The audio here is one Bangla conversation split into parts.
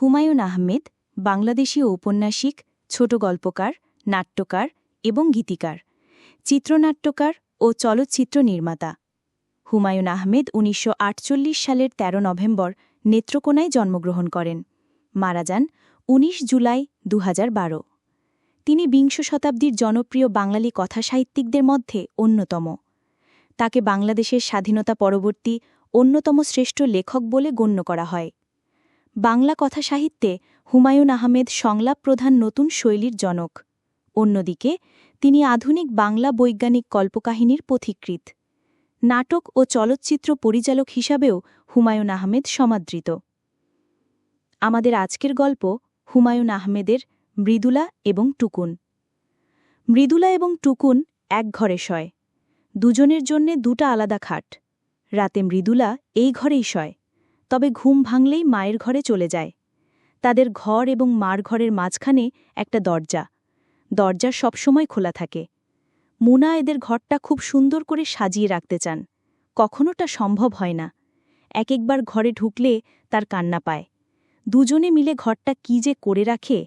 হুমায়ুন আহমেদ, বাংলাদেশী ঔপন্যাসিক, ছোট গল্পকার, নাট্যকার এবং গীতিকার। চিত্রনাট্যকার ও চলচ্চিত্র নির্মাতা। হুমায়ুন আহমেদ উনিশশো আটচল্লিশ সালের ১৩ নভেম্বর নেত্রকোনায় জন্মগ্রহণ করেন। মারা যান ১৯ জুলাই দু তিনি বিংশ শতাব্দীর জনপ্রিয় বাঙালি কথাসাহিত্যিকদের মধ্যে অন্যতম। তাকে বাংলাদেশের স্বাধীনতা পরবর্তী অন্যতম শ্রেষ্ঠ লেখক বলে গণ্য করা হয়। বাংলা কথা সাহিত্যে হুমায়ুন আহমেদ সংলাপ প্রধান নতুন শৈলীর জনক। অন্যদিকে, তিনি আধুনিক বাংলা বৈজ্ঞানিক কল্পকাহিনীর পথিকৃৎ। নাটক ও চলচ্চিত্র পরিচালক হিসাবেও হুমায়ুন আহমেদ সমাদৃত। আমাদের আজকের গল্প হুমায়ুন আহমেদের মৃদুলা এবং টুকুন। মৃদুলা এবং টুকুন এক ঘরে শয়। দুজনের জন্যে দুটা আলাদা খাট। রাতে মৃদুলা এই ঘরেই শয়। তবে ঘুম ভাঙলেই মায়ের ঘরে চলে যায়। তাদের ঘর এবং মার ঘরের মাঝখানে একটা দরজা। দরজা সবসময় খোলা থাকে। মুনা এদের ঘরটা খুব সুন্দর করে সাজিয়ে রাখতে চান। কখনোটা সম্ভব হয় না। এক একবার ঘরে ঢুকলে তার কান্না পায়। দুজনে মিলে ঘরটা কি যে করে রাখে?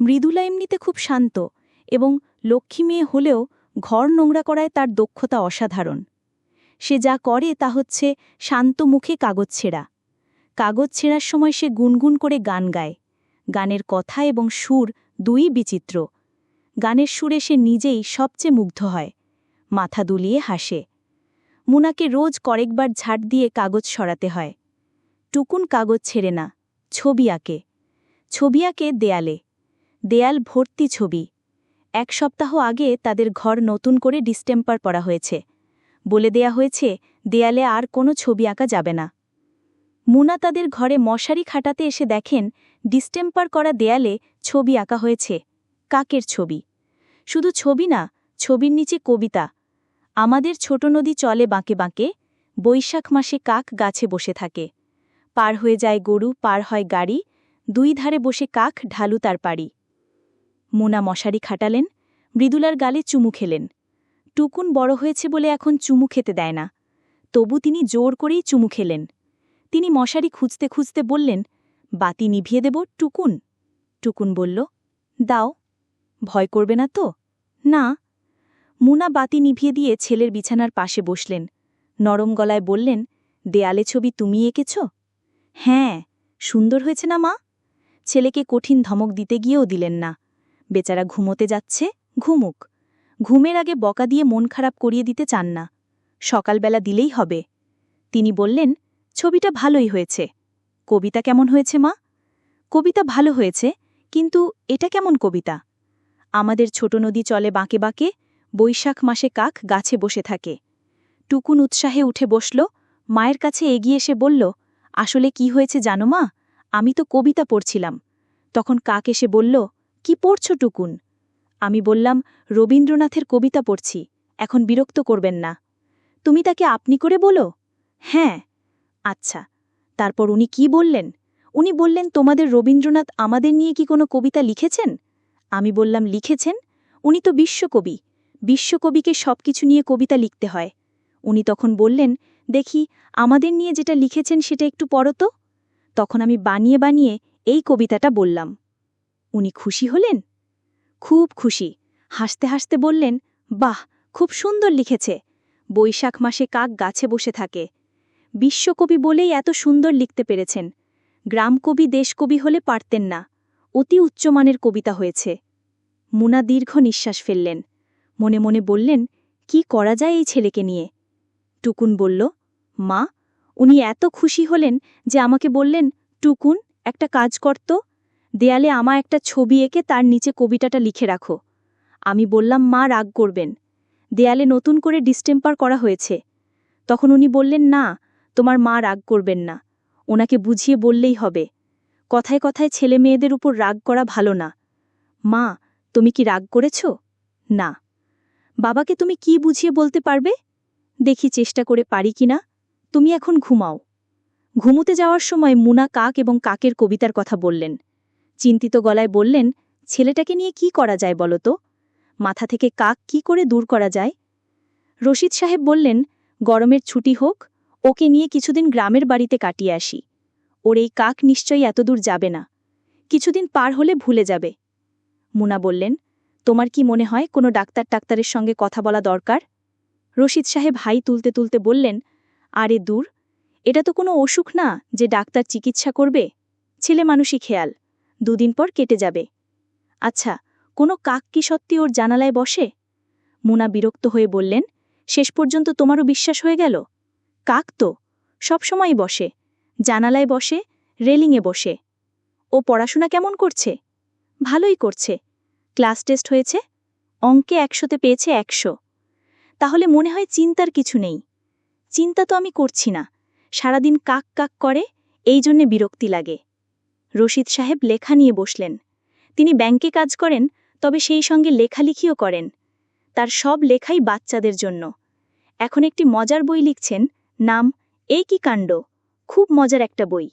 মৃদুলা এমনিতে খুব শান্ত এবং লক্ষ্মী মেয়ে হলেও ঘর নোংরা করায় তার দক্ষতা অসাধারণ। সে যা করে তা হচ্ছে শান্ত মুখে কাগজ ছেঁড়া। কাগজ ছেঁড়ার সময় সে গুনগুন করে গান গায়। গানের কথা এবং সুর দুই বিচিত্র। গানের সুরে সে নিজেই সবচেয়ে মুগ্ধ হয়। মাথা দুলিয়ে হাসে। মুনাকে রোজ কয়েকবার ঝাড় দিয়ে কাগজ সরাতে হয়। টুকুন কাগজ ছেড়ে না, ছবি আঁকে। ছবি আঁকে দেয়ালে। দেয়াল ভর্তি ছবি। এক সপ্তাহ আগে তাদের ঘর নতুন করে ডিস্টেম্পার পড়া হয়েছে। বলে দেয়া হয়েছে, দেয়ালে আর কোনো ছবি আঁকা যাবে না। মুনা তাদের ঘরে মশারি খাটাতে এসে দেখেন ডিস্টেম্পার করা দেয়ালে ছবি আঁকা হয়েছে, কাকের ছবি। শুধু ছবি না, ছবির নিচে কবিতা। আমাদের ছোট নদী চলে বাঁকে বাঁকে, বৈশাখ মাসে কাক গাছে বসে থাকে। পার হয়ে যায় গরু, পার হয় গাড়ি, দুই ধারে বসে কাক ঢালু তার পাড়ি। মুনা মশারি খাটালেন, মৃদুলার গালে চুমু খেলেন। টুকুন বড় হয়েছে বলে এখন চুমু খেতে দেয় না। তবু তিনি জোর করেই চুমু খেলেন। তিনি মশারি খুঁজতে খুঁজতে বললেন, বাতি নিভিয়ে দেব, টুকুন। টুকুন বলল, দাও। ভয় করবে না তো? না। মুনা বাতি নিভিয়ে দিয়ে ছেলের বিছানার পাশে বসলেন। নরম গলায় বললেন, দেয়ালে ছবি তুমি এঁকেছ? হ্যাঁ। সুন্দর হয়েছে না মা? ছেলেকে কঠিন ধমক দিতে গিয়েও দিলেন না। বেচারা ঘুমোতে যাচ্ছে, ঘুমুক। ঘুমের আগে বকা দিয়ে মন খারাপ করিয়ে দিতে চান না। সকালবেলা দিলেই হবে। তিনি বললেন ছবিটা ভালোই হয়েছে। কবিতা কেমন হয়েছে, মা? কবিতা ভালো হয়েছে, কিন্তু এটা কেমন কবিতা? আমাদের ছোট নদী চলে বাঁকে বাঁকে, বৈশাখ মাসে কাক গাছে বসে থাকে। টুকুন উৎসাহে উঠে বসল, মায়ের কাছে এগিয়ে এসে বলল, আসলে কি হয়েছে জানো, মা? আমি তো কবিতা পড়ছিলাম। তখন কাক এসে বলল, কি পড়ছ টুকুন? আমি বললাম, রবীন্দ্রনাথের কবিতা পড়ছি, এখন বিরক্ত করবেন না। তুমি তাকে আপনি করে বলো? হ্যাঁ। আচ্ছা তারপর উনি কি বললেন? উনি বললেন, তোমাদের রবীন্দ্রনাথ আমাদের নিয়ে কি কোনো কবিতা লিখেছেন? আমি বললাম, লিখেছেন? উনি তো বিশ্বকবি। বিশ্বকবিকে সব কিছু নিয়ে কবিতা লিখতে হয়। উনি তখন বললেন, দেখি, আমাদের নিয়ে যেটা লিখেছেন সেটা একটু পড়ো তো। তখন আমি বানিয়ে বানিয়ে এই কবিতাটা বললাম। উনি খুশি হলেন? খুব খুশি। হাসতে হাসতে বললেন, বাহ, খুব সুন্দর লিখেছে। বৈশাখ মাসে কাক গাছে বসে থাকে। বিশ্বকবি বলেই এত সুন্দর লিখতে পেরেছেন। গ্রামকবি দেশকবি হলে পারতেন না। অতি উচ্চমানের কবিতা হয়েছে। মুনা দীর্ঘ নিঃশ্বাস ফেললেন। মনে মনে বললেন, কি করা যায় এই ছেলেকে নিয়ে? টুকুন বলল, মা, উনি এত খুশি হলেন যে আমাকে বললেন, টুকুন, একটা কাজ করত দেয়ালে আমা একটা ছবি এঁকে তার নিচে কবিতাটা লিখে রাখো আমি বললাম, মা, রাগ করবেন। দেয়ালে নতুন করে ডিস্টেম্পার করা হয়েছে। তখন উনি বললেন, না তোমার মা রাগ করবেন না। ওনাকে বুঝিয়ে বললেই হবে। কথায় কথায় ছেলে মেয়েদের উপর রাগ করা ভালো না। মা, তুমি কি রাগ করেছ? না। বাবাকে তুমি কি বুঝিয়ে বলতে পারবে? দেখি চেষ্টা করে পারি কি না। তুমি এখন ঘুমাও। ঘুমুতে যাওয়ার সময় মুনা কাক এবং কাকের কবিতার কথা বললেন। চিন্তিত গলায় বললেন, ছেলেটাকে নিয়ে কি করা যায় বলতো মাথা থেকে কাক কি করে দূর করা যায়? রশিদ সাহেব বললেন, গরমের ছুটি হোক ওকে নিয়ে কিছুদিন গ্রামের বাড়িতে কাটিয়ে আসি। ওর এই কাক নিশ্চয়ই এতদূর যাবে না। কিছুদিন পার হলে ভুলে যাবে। মুনা বললেন, তোমার কি মনে হয় কোনো ডাক্তার টাক্তারের সঙ্গে কথা বলা দরকার? রশিদ সাহেব হাই তুলতে তুলতে বললেন, আরে দূর, এটা তো কোনো অসুখ না যে ডাক্তার চিকিৎসা করবে? ছেলে মানুষই খেয়াল, দুদিন পর কেটে যাবে। আচ্ছা কোনো কাক কি সত্যি ওর জানালায় বসে? মুনা বিরক্ত হয়ে বললেন, শেষ পর্যন্ত তোমারও বিশ্বাস হয়ে গেল? কাক তো? সবসময়ই বসে। জানালায় বসে, রেলিংয়ে বসে। ও পড়াশোনা কেমন করছে? ভালোই করছে। ক্লাস টেস্ট হয়েছে? অঙ্কে একশোতে পেয়েছে একশো। তাহলে মনে হয় চিন্তার কিছু নেই। চিন্তা তো আমি করছি না। সারাদিন কাক কাক করে, এই জন্যে বিরক্তি লাগে। রশিদ সাহেব লেখা নিয়ে বসলেন। তিনি ব্যাংকে কাজ করেন, তবে সেই সঙ্গে লেখালেখিও করেন। তার সব লেখাই বাচ্চাদের জন্য। এখন একটি মজার বই লিখছেন নাম এই কি কাণ্ড? খুব মজার একটা বই।